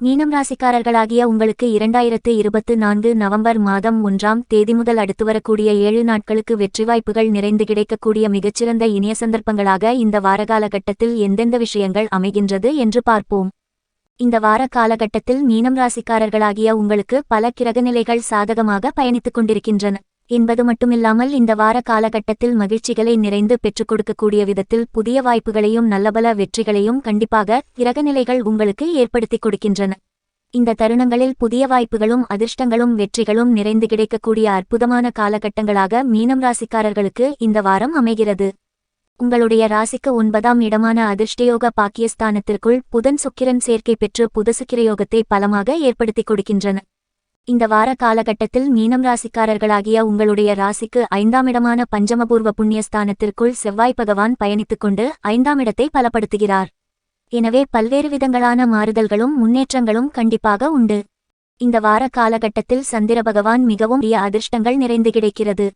மீனம் ராசிக்காரர்களாகிய உங்களுக்கு இரண்டாயிரத்து இருபத்து நான்கு நவம்பர் மாதம் ஒன்றாம் தேதி முதல் அடுத்து வரக்கூடிய ஏழு நாட்களுக்கு வெற்றி வாய்ப்புகள் நிறைந்து கிடைக்கக்கூடிய மிகச்சிறந்த இனிய சந்தர்ப்பங்களாக இந்த வார காலகட்டத்தில் எந்தெந்த விஷயங்கள் அமைகின்றது என்று பார்ப்போம். இந்த வார காலகட்டத்தில் மீனம் ராசிக்காரர்களாகிய உங்களுக்கு பல கிரகநிலைகள் சாதகமாக பயணித்துக் கொண்டிருக்கின்றன. என்பது மட்டுமில்லாமல் இந்த வார காலகட்டத்தில் மகிழ்ச்சிகளை நிறைந்து பெற்றுக் கொடுக்கக்கூடிய விதத்தில் புதிய வாய்ப்புகளையும் நல்லபல வெற்றிகளையும் கண்டிப்பாக கிரகநிலைகள் உங்களுக்கு ஏற்படுத்திக் கொடுக்கின்றன. இந்த தருணங்களில் புதிய வாய்ப்புகளும் அதிர்ஷ்டங்களும் வெற்றிகளும் நிறைந்து கிடைக்கக்கூடிய அற்புதமான காலகட்டங்களாக மீனம் ராசிக்காரர்களுக்கு இந்த வாரம் அமைகிறது. உங்களுடைய ராசிக்கு ஒன்பதாம் இடமான அதிர்ஷ்டயோக பாக்கியஸ்தானத்திற்குள் புதன் சுக்கிரன் சேர்க்கை பெற்று புதசுக்கிரயோகத்தை பலமாக ஏற்படுத்திக் கொடுக்கின்றன. இந்த வார காலகட்டத்தில் மீனம் ராசிக்காரர்களாகிய உங்களுடைய ராசிக்கு ஐந்தாம் இடமான பஞ்சமபூர்வ புண்ணியஸ்தானத்திற்குள் செவ்வாய் பகவான் பயணித்துக் கொண்டு ஐந்தாம் இடத்தை பலப்படுத்துகிறார். எனவே பல்வேறு விதங்களான மாறுதல்களும் முன்னேற்றங்களும் கண்டிப்பாக உண்டு. இந்த வார காலகட்டத்தில் சந்திர பகவான் மிகவும் பெரிய அதிர்ஷ்டங்கள் நிறைந்து கிடைக்கிறது.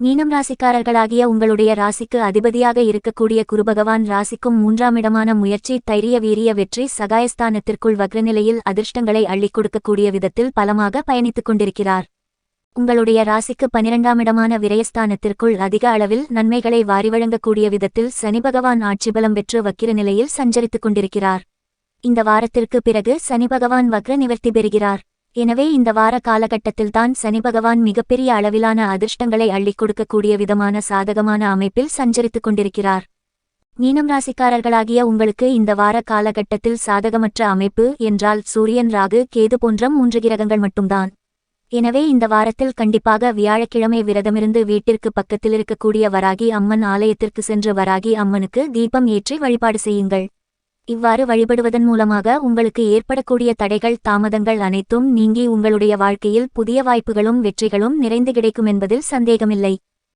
மீனம் ராசிக்காரர்களாகிய உங்களுடைய ராசிக்கு அதிபதியாக இருக்கக்கூடிய குருபகவான் ராசிக்கும் மூன்றாம் இடமான முயற்சி தைரிய வீரிய வெற்றி சகாயஸ்தானத்திற்குள் வக்ரநிலையில் அதிர்ஷ்டங்களை அள்ளிக் கொடுக்கக்கூடிய விதத்தில் பலமாக பயணித்துக் கொண்டிருக்கிறார். உங்களுடைய ராசிக்கு பனிரெண்டாம் இடமான விரயஸ்தானத்திற்குள் அதிக அளவில் நன்மைகளை வாரி வழங்கக்கூடிய விதத்தில் சனி பகவான் ஆட்சிபலம் பெற்று வக்கிர நிலையில் சஞ்சரித்துக் கொண்டிருக்கிறார். இந்த வாரத்திற்கு பிறகு சனி பகவான் வக்ர நிவர்த்தி பெறுகிறார். எனவே இந்த வார காலகட்டத்தில்தான் சனி பகவான் மிகப்பெரிய அளவிலான அதிர்ஷ்டங்களை அள்ளிக் கொடுக்கக்கூடிய விதமான சாதகமான அமைப்பில் சஞ்சரித்துக் கொண்டிருக்கிறார். மீனம் ராசிக்காரர்களாகிய உங்களுக்கு இந்த வார காலகட்டத்தில் சாதகமற்ற அமைப்பு என்றால் சூரியன் ராகு கேது போன்ற மூன்று கிரகங்கள் மட்டும்தான். எனவே இந்த வாரத்தில் கண்டிப்பாக வியாழக்கிழமை விரதமிருந்து வீட்டிற்கு பக்கத்தில் இருக்கக்கூடிய வராகி அம்மன் ஆலயத்திற்கு சென்று வராகி அம்மனுக்கு தீபம் ஏற்றி வழிபாடு செய்யுங்கள். இவ்வாறு வழிபடுவதன் மூலமாக உங்களுக்கு ஏற்படக்கூடிய தடைகள் தாமதங்கள் அனைத்தும் நீங்கி உங்களுடைய வாழ்க்கையில் புதிய வாய்ப்புகளும் வெற்றிகளும் நிறைந்து கிடைக்கும் என்பதில் சந்தேகமில்லை.